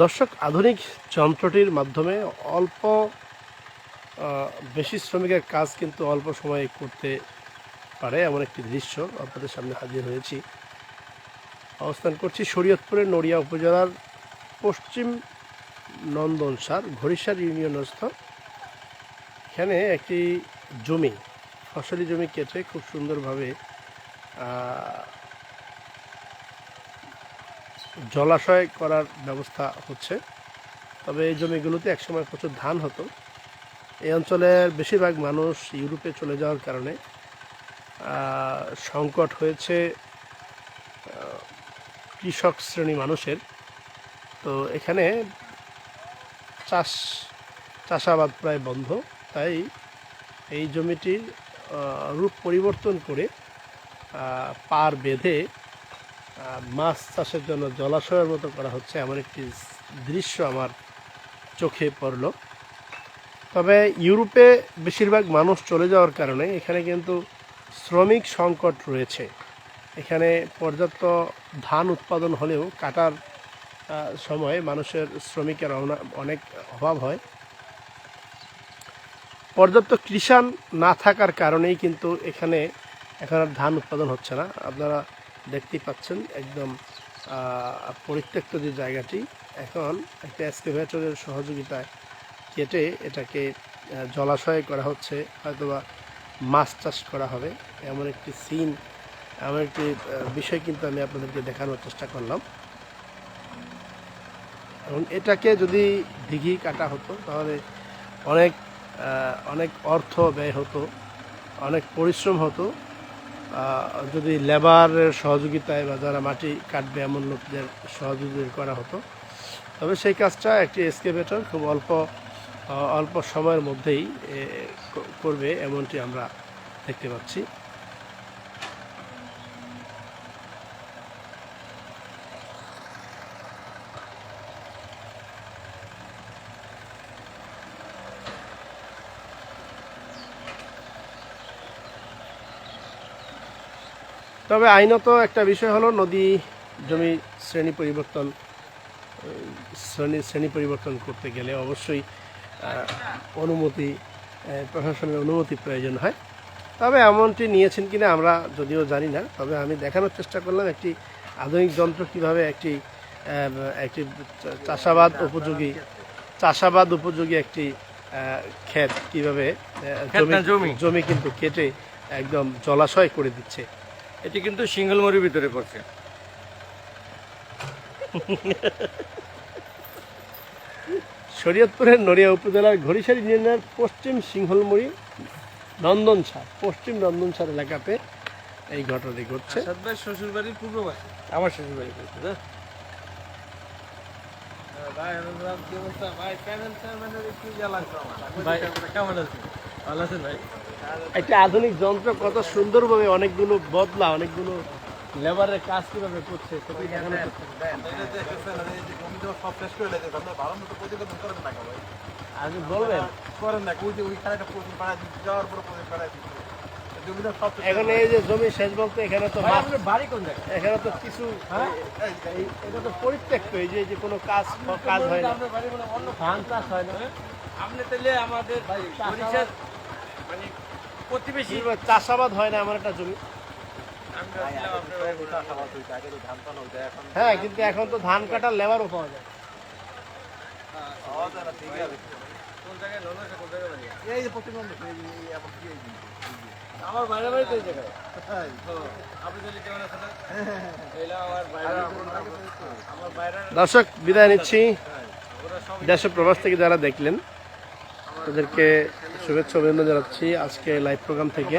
দর্শক, আধুনিক যন্ত্রটির মাধ্যমে অল্প বেশি শ্রমিকের কাজ কিন্তু অল্প সময়ে করতে পারে এমন একটি দৃশ্য আপনাদের সামনে হাজির হয়েছি। অবস্থান করছি শরীয়তপুরের নড়িয়া উপজেলার পশ্চিম নন্দনসার ঘড়িসার ইউনিয়নস্থ। এখানে একটি জমি, ফসলি জমি কেটে খুব সুন্দরভাবে জলাশয় করার ব্যবস্থা হচ্ছে। তবে এই জমিগুলোতে একসময় প্রচুর ধান হতো। এই অঞ্চলের বেশিরভাগ মানুষ ইউরোপে চলে যাওয়ার কারণে সংকট হয়েছে কৃষক শ্রেণি মানুষের। তো এখানে চাষ, চাষাবাদ প্রায় বন্ধ। তাই এই জমিটির রূপ পরিবর্তন করে পার বেঁধে মাছ চাষের জন্য জলাশয়ের মতো করা হচ্ছে এমন একটি দৃশ্য আমার চোখে পড়ল। তবে ইউরোপে বেশিরভাগ মানুষ চলে যাওয়ার কারণে এখানে কিন্তু শ্রমিক সংকট রয়েছে। এখানে পর্যাপ্ত ধান উৎপাদন হলেও কাটার সময় মানুষের শ্রমিকের অনা- অনেক অভাব হয়। পর্যাপ্ত কৃষাণ না থাকার কারণেই কিন্তু এখানে এখন আর ধান উৎপাদন হচ্ছে না। আপনারা দেখতেই পাচ্ছেন একদম পরিত্যক্ত যে জায়গাটি, এখন একটা এক্সকেভেটরের সহযোগিতায় কেটে এটাকে জলাশয় করা হচ্ছে, হয়তোবা মাছ চাষ করা হবে, এমন একটি সিন, এমন একটি বিষয় কিন্তু আমি আপনাদেরকে দেখানোর চেষ্টা করলাম। এবং এটাকে যদি দিঘি কাটা হতো, তাহলে অনেক অনেক অর্থ ব্যয় হতো, অনেক পরিশ্রম হতো যদি লেবারের সহযোগিতায় বা যারা মাটি কাটবে এমন লোকদের সহযোগিতা করা হতো, তবে সেই কাজটা একটি এসকেভেটর খুব অল্প অল্প সময়ের মধ্যেই করবে, এমনটি আমরা দেখতে পাচ্ছি। তবে আইনত একটা বিষয় হলো নদী জমি শ্রেণি পরিবর্তন শ্রেণি শ্রেণি পরিবর্তন করতে গেলে অবশ্যই অনুমতি প্রশাসনের অনুমতি প্রয়োজন হয় তবে এমনটি নিয়েছেন কিনা আমরা যদিও জানি না তবে আমি দেখানোর চেষ্টা করলাম একটি আধুনিক যন্ত্র কীভাবে একটি একটি চাষাবাদ উপযোগী চাষাবাদ উপযোগী একটি ক্ষেত কীভাবে জমি। জমি কিন্তু কেটে একদম জলাশয় করে দিচ্ছে এটি কিন্তু সিঙ্গলমরির ভিতরে পড়ছে। শরীয়তপুরের নড়িয়া উপজেলার ঘড়িসারি ইউনিয়নের পশ্চিম সিংহলমুড়ি নন্দন নন্দনসার পশ্চিম নন্দনসার এলাকাতে এই ঘটনাটি ঘটছে। আসাদ ভাই শ্বশুর বাড়ির পূর্ব পাশে আমার শ্বশুর বাড়ি পড়ছে না ভাই কেমন আছেন ভাই? একটা আধুনিক যন্ত্র কত সুন্দরভাবে অনেকগুলো বদলা অনেকগুলো লেবারের কাজ কীভাবে করছে এখন এই যে জমি শেষ বলতে এখানে তো বাড়ি কোন জায়গায়? এখানে তো কিছু হ্যাঁ? এটা তো পরিত্যক্ত এই যে কোনো কাজ কাজ হয় না। ধান চাষ হয় না। আপনি তাহলে আমাদের মানে প্রতিবেশী। চাষাবাদ হয় না আমার একটা জমি। বাড়ি হ্যাঁ কিন্তু এখন তো ধান কাটার লেবারও পাওয়া যায়। আমার বাইরে এই জায়গায়? দর্শক বিদায় নিচ্ছি। ওরা দেশ প্রবাস থেকে যারা দেখলেন তাদেরকে শুভেচ্ছা অভিনন্দন জানাচ্ছি আজকে লাইভ প্রোগ্রাম থেকে।